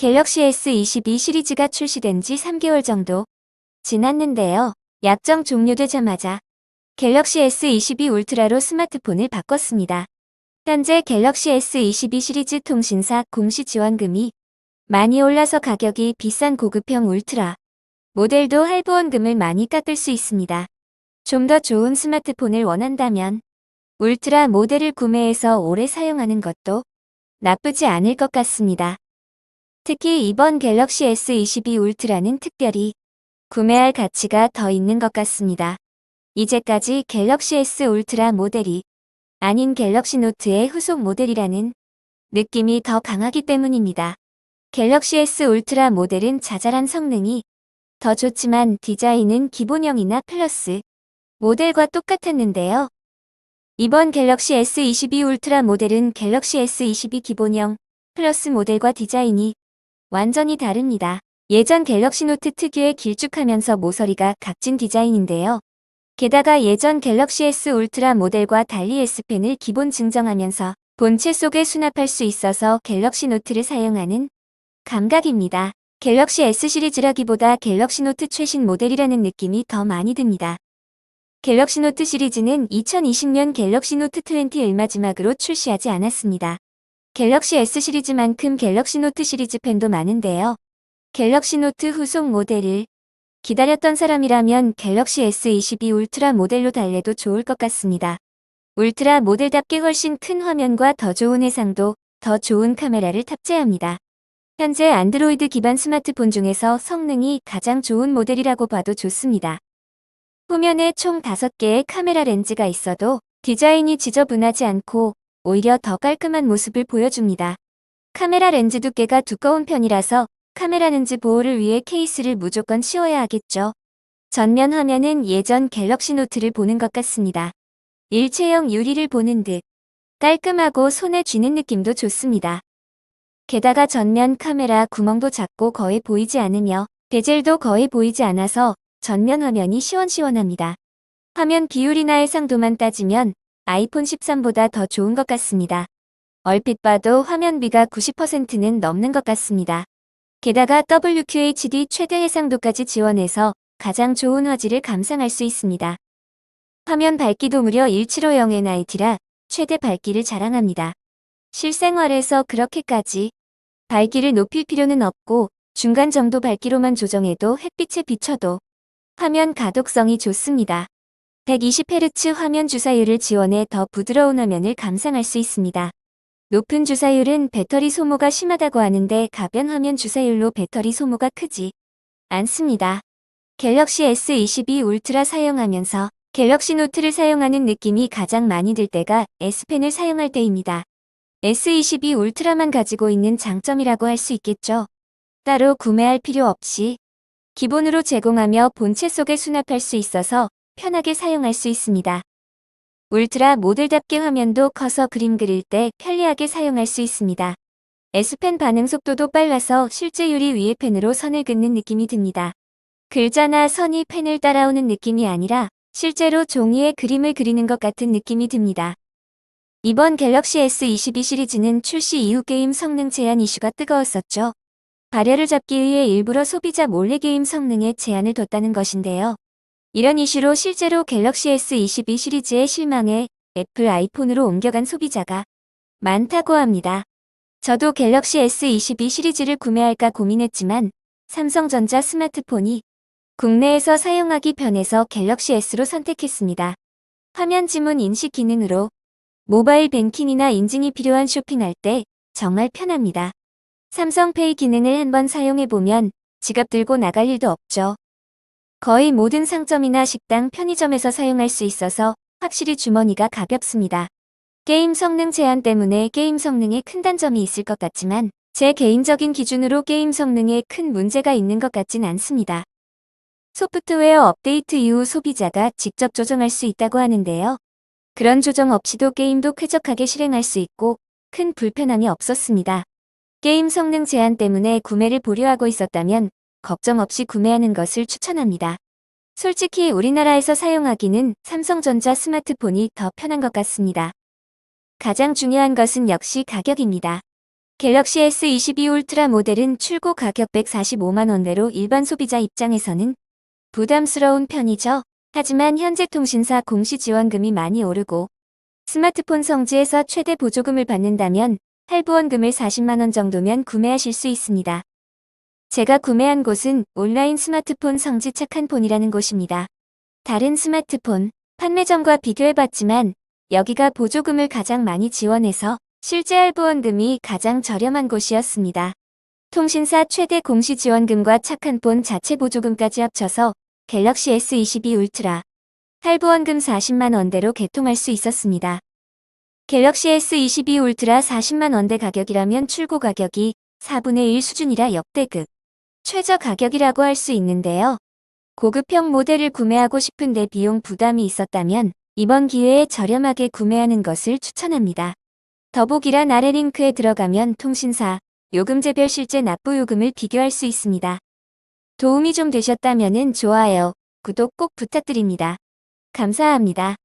갤럭시 S22 시리즈가 출시된 지 3개월 정도 지났는데요. 약정 종료되자마자 갤럭시 S22 울트라로 스마트폰을 바꿨습니다. 현재 갤럭시 S22 시리즈 통신사 공시 지원금이 많이 올라서 가격이 비싼 고급형 울트라 모델도 할부원금을 많이 깎을 수 있습니다. 좀 더 좋은 스마트폰을 원한다면 울트라 모델을 구매해서 오래 사용하는 것도 나쁘지 않을 것 같습니다. 특히 이번 갤럭시 S22 울트라는 특별히 구매할 가치가 더 있는 것 같습니다. 이제까지 갤럭시 S 울트라 모델이 아닌 갤럭시 노트의 후속 모델이라는 느낌이 더 강하기 때문입니다. 갤럭시 S 울트라 모델은 자잘한 성능이 더 좋지만 디자인은 기본형이나 플러스 모델과 똑같았는데요. 이번 갤럭시 S22 울트라 모델은 갤럭시 S22 기본형 플러스 모델과 디자인이 완전히 다릅니다. 예전 갤럭시 노트 특유의 길쭉하면서 모서리가 각진 디자인인데요. 게다가 예전 갤럭시 S 울트라 모델과 달리 S펜을 기본 증정하면서 본체 속에 수납할 수 있어서 갤럭시 노트를 사용하는 감각입니다. 갤럭시 S 시리즈라기보다 갤럭시 노트 최신 모델이라는 느낌이 더 많이 듭니다. 갤럭시 노트 시리즈는 2020년 갤럭시 노트 20을 마지막으로 출시하지 않았습니다. 갤럭시 S 시리즈만큼 갤럭시 노트 시리즈 팬도 많은데요. 갤럭시 노트 후속 모델을 기다렸던 사람이라면 갤럭시 S22 울트라 모델로 달래도 좋을 것 같습니다. 울트라 모델답게 훨씬 큰 화면과 더 좋은 해상도, 더 좋은 카메라를 탑재합니다. 현재 안드로이드 기반 스마트폰 중에서 성능이 가장 좋은 모델이라고 봐도 좋습니다. 후면에 총 5개의 카메라 렌즈가 있어도 디자인이 지저분하지 않고 오히려 더 깔끔한 모습을 보여줍니다. 카메라 렌즈 두께가 두꺼운 편이라서 카메라 렌즈 보호를 위해 케이스를 무조건 씌워야 하겠죠. 전면 화면은 예전 갤럭시 노트를 보는 것 같습니다. 일체형 유리를 보는 듯 깔끔하고 손에 쥐는 느낌도 좋습니다. 게다가 전면 카메라 구멍도 작고 거의 보이지 않으며 베젤도 거의 보이지 않아서 전면 화면이 시원시원합니다. 화면 비율이나 해상도만 따지면 아이폰 13보다 더 좋은 것 같습니다. 얼핏 봐도 화면비가 90%는 넘는 것 같습니다. 게다가 WQHD 최대 해상도까지 지원해서 가장 좋은 화질을 감상할 수 있습니다. 화면 밝기도 무려 1750nit라 최대 밝기를 자랑합니다. 실생활에서 그렇게까지 밝기를 높일 필요는 없고 중간 정도 밝기로만 조정해도 햇빛에 비춰도 화면 가독성이 좋습니다. 120Hz 화면 주사율을 지원해 더 부드러운 화면을 감상할 수 있습니다. 높은 주사율은 배터리 소모가 심하다고 하는데 가변 화면 주사율로 배터리 소모가 크지 않습니다. 갤럭시 S22 울트라 사용하면서 갤럭시 노트를 사용하는 느낌이 가장 많이 들 때가 S펜을 사용할 때입니다. S22 울트라만 가지고 있는 장점이라고 할 수 있겠죠. 따로 구매할 필요 없이 기본으로 제공하며 본체 속에 수납할 수 있어서 편하게 사용할 수 있습니다. 울트라 모델답게 화면도 커서 그림 그릴 때 편리하게 사용할 수 있습니다. S펜 반응 속도도 빨라서 실제 유리 위에 펜으로 선을 긋는 느낌이 듭니다. 글자나 선이 펜을 따라오는 느낌이 아니라 실제로 종이에 그림을 그리는 것 같은 느낌이 듭니다. 이번 갤럭시 S22 시리즈는 출시 이후 게임 성능 제한 이슈가 뜨거웠었죠. 발열을 잡기 위해 일부러 소비자 몰래 게임 성능에 제한을 뒀다는 것인데요. 이런 이슈로 실제로 갤럭시 S22 시리즈에 실망해 애플 아이폰으로 옮겨간 소비자가 많다고 합니다. 저도 갤럭시 S22 시리즈를 구매할까 고민했지만 삼성전자 스마트폰이 국내에서 사용하기 편해서 갤럭시 S로 선택했습니다. 화면 지문 인식 기능으로 모바일 뱅킹이나 인증이 필요한 쇼핑할 때 정말 편합니다. 삼성페이 기능을 한번 사용해보면 지갑 들고 나갈 일도 없죠. 거의 모든 상점이나 식당, 편의점에서 사용할 수 있어서 확실히 주머니가 가볍습니다. 게임 성능 제한 때문에 게임 성능에 큰 단점이 있을 것 같지만 제 개인적인 기준으로 게임 성능에 큰 문제가 있는 것 같진 않습니다. 소프트웨어 업데이트 이후 소비자가 직접 조정할 수 있다고 하는데요. 그런 조정 없이도 게임도 쾌적하게 실행할 수 있고 큰 불편함이 없었습니다. 게임 성능 제한 때문에 구매를 보류하고 있었다면 걱정 없이 구매하는 것을 추천합니다. 솔직히 우리나라에서 사용하기는 삼성전자 스마트폰이 더 편한 것 같습니다. 가장 중요한 것은 역시 가격입니다. 갤럭시 S22 울트라 모델은 출고 가격 145만원대로 일반 소비자 입장에서는 부담스러운 편이죠. 하지만 현재 통신사 공시 지원금이 많이 오르고 스마트폰 성지에서 최대 보조금을 받는다면 할부원금을 40만원 정도면 구매하실 수 있습니다. 제가 구매한 곳은 온라인 스마트폰 성지 착한 폰이라는 곳입니다. 다른 스마트폰 판매점과 비교해봤지만 여기가 보조금을 가장 많이 지원해서 실제 할부원금이 가장 저렴한 곳이었습니다. 통신사 최대 공시 지원금과 착한 폰 자체 보조금까지 합쳐서 갤럭시 S22 울트라 할부원금 40만 원대로 개통할 수 있었습니다. 갤럭시 S22 울트라 40만 원대 가격이라면 출고 가격이 4분의 1 수준이라 역대급 최저 가격이라고 할 수 있는데요. 고급형 모델을 구매하고 싶은데 비용 부담이 있었다면 이번 기회에 저렴하게 구매하는 것을 추천합니다. 더보기란 아래 링크에 들어가면 통신사 요금제별 실제 납부 요금을 비교할 수 있습니다. 도움이 좀 되셨다면 좋아요, 구독 꼭 부탁드립니다. 감사합니다.